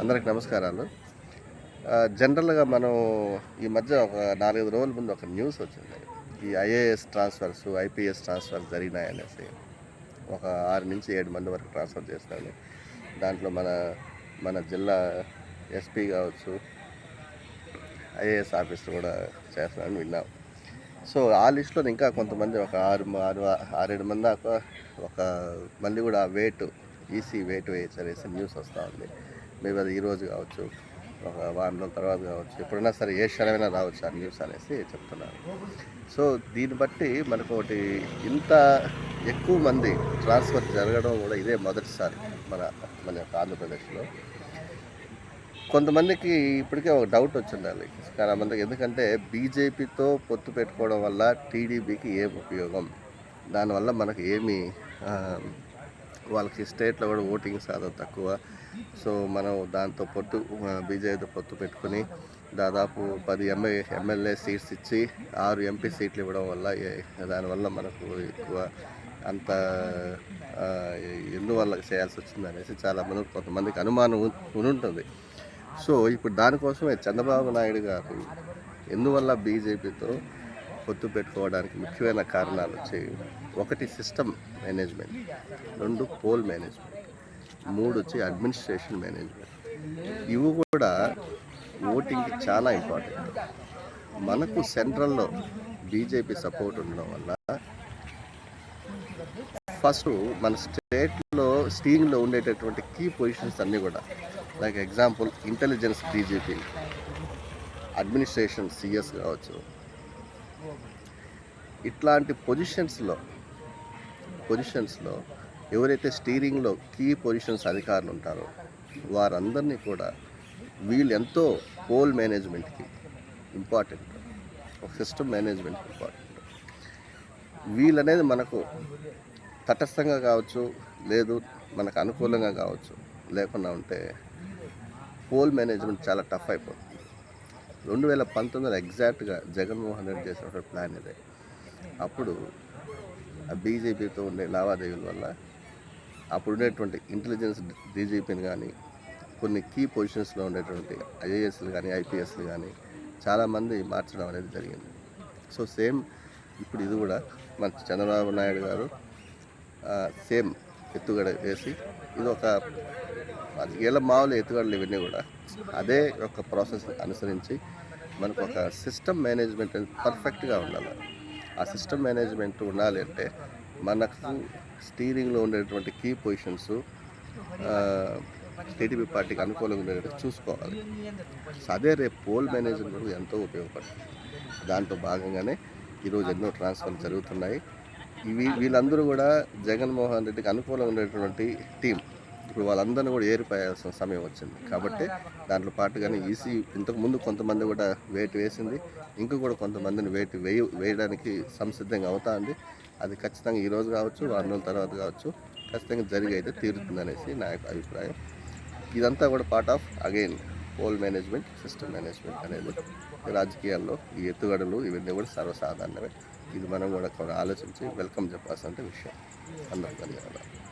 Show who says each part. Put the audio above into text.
Speaker 1: అందరికి నమస్కారాలు. జనరల్గా మనం ఈ మధ్య ఒక నాలుగైదు రోజుల ముందు ఒక న్యూస్ వచ్చింది. ఈ ఐఏఎస్ ట్రాన్స్ఫర్స్ ఐపీఎస్ ట్రాన్స్ఫర్స్ జరిగినాయనేసి ఒక ఆరు నుంచి ఏడు మంది వరకు ట్రాన్స్ఫర్ చేస్తాను దాంట్లో మన మన జిల్లా ఎస్పీ కావచ్చు ఐఏఎస్ ఆఫీసర్ కూడా చేస్తానని విన్నాం. సో ఆ లిస్టులో ఇంకా కొంతమంది ఒక ఆరు ఆరు ఆరేడు మంది దాకా ఒక మళ్ళీ కూడా వెయిట్ ఈసీ వెయిట్ వేయచ్చనేసి న్యూస్ వస్తూ ఉంది. మేబీ అది ఈరోజు కావచ్చు ఒక వారం రోజుల తర్వాత కావచ్చు ఎప్పుడైనా సరే ఏ క్షణమైనా రావచ్చు ఆ న్యూస్ అనేసి చెప్తున్నారు. సో దీన్ని బట్టి మనకు ఒకటి ఇంత ఎక్కువ మంది ట్రాన్స్ఫర్ జరగడం కూడా ఇదే మొదటిసారి మన మన యొక్క ఆంధ్రప్రదేశ్లో. కొంతమందికి ఇప్పటికే ఒక డౌట్ వచ్చిండాలి చాలా మందికి ఎందుకంటే బీజేపీతో పొత్తు పెట్టుకోవడం వల్ల టీడీపీకి ఏం ఉపయోగం? దానివల్ల మనకు ఏమి వాళ్ళకి స్టేట్లో కూడా ఓటింగ్ శాతం తక్కువ. సో మనం దాంతో పొత్తు బీజేపీతో పొత్తు పెట్టుకుని దాదాపు పది ఎంఏ ఎమ్మెల్యే సీట్స్ ఇచ్చి ఆరు ఎంపీ సీట్లు ఇవ్వడం వల్ల దానివల్ల మనకు ఎక్కువ అంత ఎందువల్ల చేయాల్సి వచ్చింది అనేసి చాలామంది కొంతమందికి అనుమానం ఉంటుంది సో ఇప్పుడు దానికోసమే చంద్రబాబు నాయుడు గారు ఎందువల్ల బీజేపీతో పొత్తు పెట్టుకోవడానికి ముఖ్యమైన కారణాలు వచ్చి ఒకటి సిస్టమ్ మేనేజ్మెంట్ రెండు పోల్ మేనేజ్మెంట్ మూడు వచ్చి అడ్మినిస్ట్రేషన్ మేనేజ్మెంట్ ఇవి కూడా ఓటింగ్కి చాలా ఇంపార్టెంట్ మనకు సెంట్రల్లో బీజేపీ సపోర్ట్ ఉండడం వల్ల ఫస్ట్ మన స్టేట్లో స్టీయింగ్లో ఉండేటటువంటి కీ పొజిషన్స్ అన్నీ కూడా like example intelligence DGP administration CS కావచ్చు ఇట్లాంటి పొజిషన్స్లో పొజిషన్స్లో ఎవరైతే స్టీరింగ్లో కీ పొజిషన్స్ అధికారులు ఉంటారో వారందరినీ కూడా వీళ్ళు ఎంతో పోల్ మేనేజ్మెంట్కి ఇంపార్టెంట్ ఒక సిస్టమ్ మేనేజ్మెంట్కి ఇంపార్టెంట్ వీళ్ళనేది మనకు తటస్థంగా కావచ్చు లేదు మనకు అనుకూలంగా కావచ్చు లేకుండా ఉంటే పోల్ మేనేజ్మెంట్ చాలా టఫ్ అయిపోతుంది. రెండు వేల పంతొమ్మిదిలో ఎగ్జాక్ట్గా జగన్మోహన్ రెడ్డి చేసినటువంటి ప్లాన్ ఇదే. అప్పుడు ఆ బీజేపీతో ఉండే లావాదేవీల వల్ల అప్పుడు ఉండేటువంటి ఇంటెలిజెన్స్ డీజీపీని కానీ కొన్ని కీ పొజిషన్స్లో ఉండేటువంటి ఐఏఎస్లు కానీ ఐపీఎస్లు కానీ చాలామంది మార్చడం అనేది జరిగింది. సో సేమ్ ఇప్పుడు ఇది కూడా మన చంద్రబాబు నాయుడు గారు సేమ్ ఎత్తుగడ వేసి ఇది ఒక ఏళ్ళ మామూలు ఎత్తుగడలు ఇవన్నీ కూడా. అదే ఒక ప్రాసెస్ అనుసరించి మనకు ఒక సిస్టమ్ మేనేజ్మెంట్ అనేది పర్ఫెక్ట్గా ఉండాలి. ఆ సిస్టమ్ మేనేజ్మెంట్ ఉండాలి అంటే మనకు స్టీరింగ్లో ఉండేటువంటి కీ పొజిషన్స్ టీడీపీ పార్టీకి అనుకూలంగా ఉండేటట్టు చూసుకోవాలి. సో అదే రేపు పోల్ మేనేజ్మెంట్ ఎంతో ఉపయోగపడుతుంది. దాంట్లో భాగంగానే ఈరోజు ఎన్నో ట్రాన్స్ఫర్లు జరుగుతున్నాయి. ఇవి వీళ్ళందరూ కూడా జగన్మోహన్ రెడ్డికి అనుకూలంగా ఉండేటువంటి టీం. ఇప్పుడు వాళ్ళందరినీ కూడా ఏరిపోయాల్సిన సమయం వచ్చింది. కాబట్టి దాంట్లో పాటుగానే ఈసీ ఇంతకుముందు కొంతమంది కూడా వేటు వేసింది. ఇంకా కూడా కొంతమందిని వేటు వేయ వేయడానికి సంసిద్ధంగా అవుతా ఉంది. అది ఖచ్చితంగా ఈరోజు కావచ్చు వారం రోజుల తర్వాత కావచ్చు ఖచ్చితంగా జరిగి అయితే తీరుతుంది అనేసి నా యొక్క అభిప్రాయం. ఇదంతా కూడా part of again poll management system management అనేది రాజకీయాల్లో ఈ ఎత్తుగడలు ఇవన్నీ కూడా సర్వసాధారణమే. ఇది మనం కూడా కొన్ని ఆలోచించి వెల్కమ్ చెప్పాల్సిన విషయం. అందరూ ధన్యవాదాలు.